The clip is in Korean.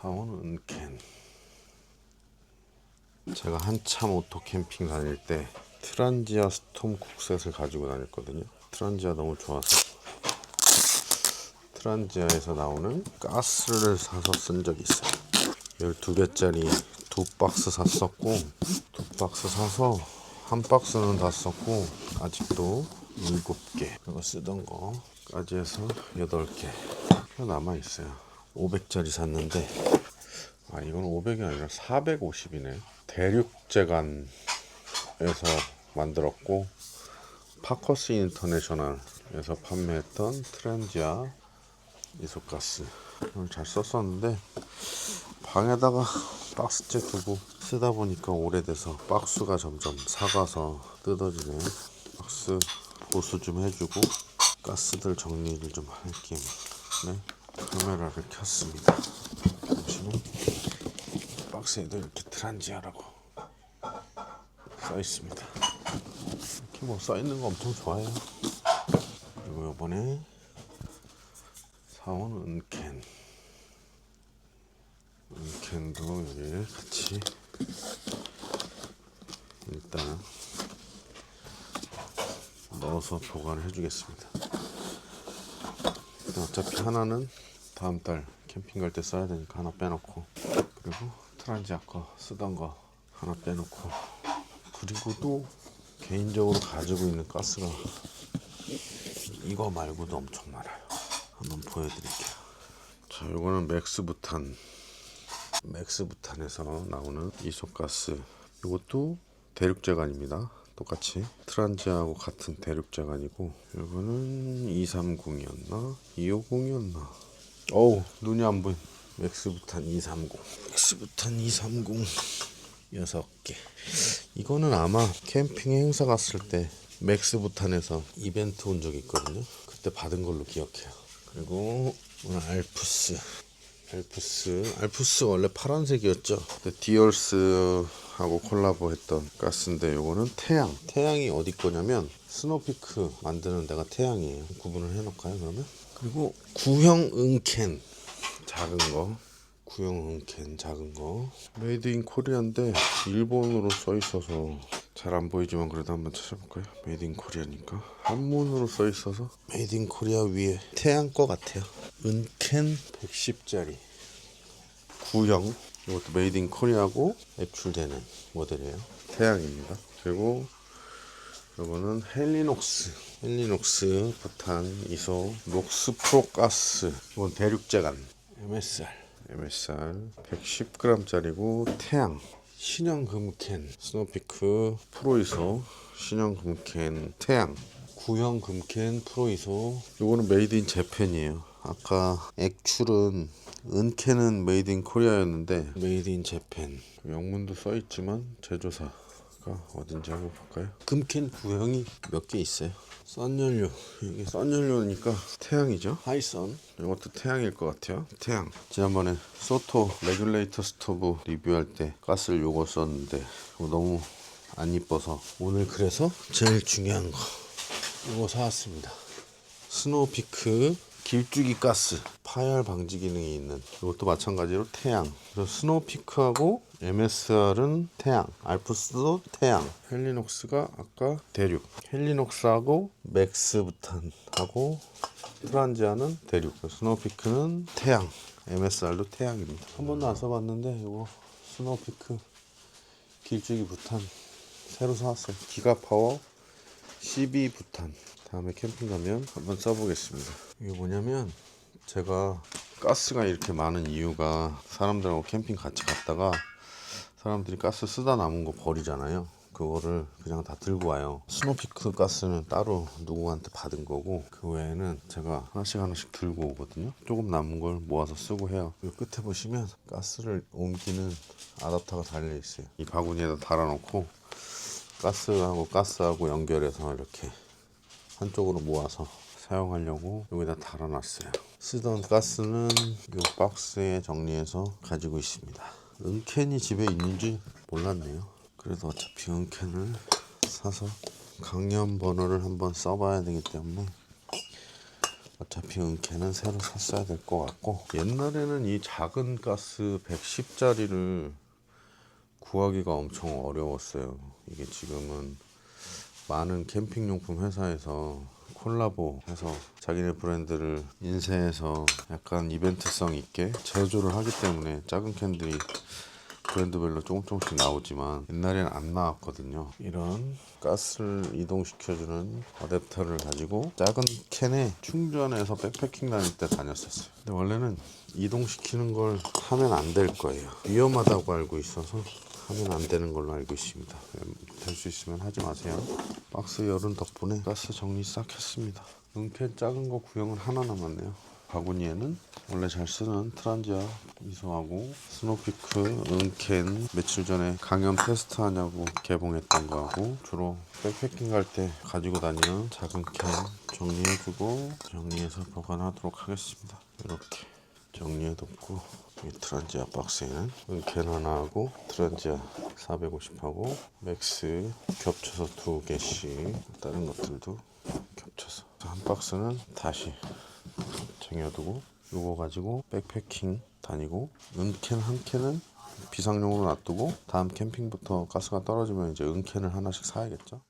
사온 은캔. 제가 한참 오토 캠핑 다닐 때 트란지아 스톰 국셋을 가지고 다녔거든요. 트란지아 너무 좋아서. 트란지아에서 나오는 가스를 사서 쓴 적이 있어요. 12개짜리 두 박스 샀었고 두 박스 사서 한 박스는 다 썼고 아직도 7개. 그리고 쓰던 거까지 해서 8개. 남아있어요 500짜리 샀는데 아 이건 500이 아니라 450이네. 대륙제간에서 만들었고 파커스 인터내셔널에서 판매했던 트렌지아 이소가스. 잘 썼었는데 방에다가 박스째 두고 쓰다 보니까 오래돼서 박스가 점점 사가서 뜯어지네. 박스 보수 좀 해주고 가스들 정리를 좀할겸 네, 카메라를 켰습니다. 보시면 박스에도 이렇게 트란지아라고 써 있습니다. 이렇게 뭐 써 있는 거 엄청 좋아해요. 그리고 요번에 사온 은캔. 은캔도 여기 같이 일단 넣어서 보관을 해주겠습니다 근데 어차피 하나는 다음 달 캠핑 갈 때 써야 되니까 하나 빼놓고. 그리고 트란지 아까 쓰던 거 하나 빼놓고. 그리고 또 개인적으로 가지고 있는 가스가 이거 말고도 엄청 많아요. 한번 보여드릴게요. 자 이거는 맥스부탄. 맥스부탄에서 나오는 이소가스. 이것도 대륙제간입니다 똑같이 트란지하고 같은 대륙제간이고 이거는 230이었나? 250이었나? 어우 눈이 안 보인. 맥스부탄 230 맥스부탄 230 6개. 이거는 아마 캠핑 행사 갔을 때 맥스부탄에서 이벤트 온 적이 있거든요. 그때 받은 걸로 기억해요. 그리고 오늘 알프스 알프스. 알프스 원래 파란색이었죠? 디얼스하고 콜라보했던 가스인데 요거는 태양. 태양이 어디 거냐면 스노피크 만드는 데가 태양이에요. 구분을 해놓을까요 그러면? 그리고 구형 은캔. 작은 거. 구형 은캔 작은 거. 메이드 인 코리아인데 일본어로 써 있어서 잘 안 보이지만 그래도 한번 찾아볼까요? 메이드 인 코리아니까. 한문으로 써 있어서 메이드 인 코리아 위에 태양 거 같아요. 은캔 110짜리. 구형. 이것도 메이드 인 코리아고 애출되는 모델이에요. 태양입니다. 그리고 이거는 헬리녹스. 헬리녹스 부탄 이소 녹스 프로가스. 이건 대륙제간. MSR MSR 110g짜리고 태양 신형 금캔 스노피크 프로이소 신형 금캔 태양. 구형 금캔 프로이소. 요거는 메이드 인 재팬이에요. 아까 액출은 은캔은 메이드 인 코리아였는데 메이드 인 재팬. 영문도 써있지만 제조사가 어딘지 한번 볼까요? 금캔 구형이 몇 개 있어요 썬연료. 이게 썬연료니까 태양이죠? 하이선 이것도 태양일 것 같아요. 태양. 지난번에 소토 레귤레이터 스토브 리뷰할 때 가스를 요거 썼는데 너무 안 이뻐서 오늘 그래서 제일 중요한 거 이거 사왔습니다. 스노우피크 길쭉이 가스 파열 방지 기능이 있는 이것도 마찬가지로 태양. 스노우피크하고 MSR은 태양 알프스도 태양. 헬리녹스가 아까 대륙. 헬리녹스하고 맥스부탄하고 트란지아는 대륙. 스노우피크는 태양 MSR도 태양입니다. 한 번도 안 써봤는데 이거 스노우피크 길쭉이 부탄 새로 사왔어요. 기가파워 12 부탄. 다음에 캠핑 가면 한번 써보겠습니다. 이게 뭐냐면 제가 가스가 이렇게 많은 이유가 사람들하고 캠핑 같이 갔다가 사람들이 가스 쓰다 남은 거 버리잖아요. 그거를 그냥 다 들고 와요. 스노피크 가스는 따로 누구한테 받은 거고 그 외에는 제가 하나씩 하나씩 들고 오거든요. 조금 남은 걸 모아서 쓰고 해요. 이 끝에 보시면 가스를 옮기는 아답터가 달려 있어요. 이 바구니에다 달아놓고 가스하고 가스하고 연결해서 이렇게 한쪽으로 모아서 사용하려고 여기다 달아놨어요. 쓰던 가스는 이 박스에 정리해서 가지고 있습니다. 은캔이 집에 있는지 몰랐네요. 그래도 어차피 은캔을 사서 강연 번호를 한번 써봐야 되기 때문에 어차피 은캔은 새로 샀어야 될 것 같고 옛날에는 이 작은 가스 110짜리를 구하기가 엄청 어려웠어요. 이게 지금은 많은 캠핑용품 회사에서 콜라보 해서 자기네 브랜드를 인쇄해서 약간 이벤트성 있게 제조를 하기 때문에 작은 캔들이 브랜드별로 조금 조금씩 나오지만 옛날에는 안 나왔거든요. 이런 가스를 이동시켜주는 어댑터를 가지고 작은 캔에 충전해서 백패킹 다닐 때 다녔었어요. 근데 원래는 이동시키는 걸 하면 안 될 거예요. 위험하다고 알고 있어서 하면 안 되는 걸로 알고 있습니다. 될 수 있으면 하지 마세요. 박스 열은 덕분에 가스 정리 싹 했습니다. 은캔 작은 거 구형은 하나 남았네요. 바구니에는 원래 잘 쓰는 트란지아 이소하고 스노피크 은캔 며칠 전에 강연 테스트 하냐고 개봉했던 거하고 주로 백패킹 갈 때 가지고 다니는 작은 캔 정리해주고 정리해서 보관하도록 하겠습니다. 이렇게 정리해뒀고 이 트란지아 박스에는 은캔 하나하고 트란지아 450하고 맥스 겹쳐서 두 개씩 다른 것들도 겹쳐서. 한 박스는 다시 쟁여두고 요거 가지고 백패킹 다니고 은캔 한 캔은 비상용으로 놔두고 다음 캠핑부터 가스가 떨어지면 이제 은캔을 하나씩 사야겠죠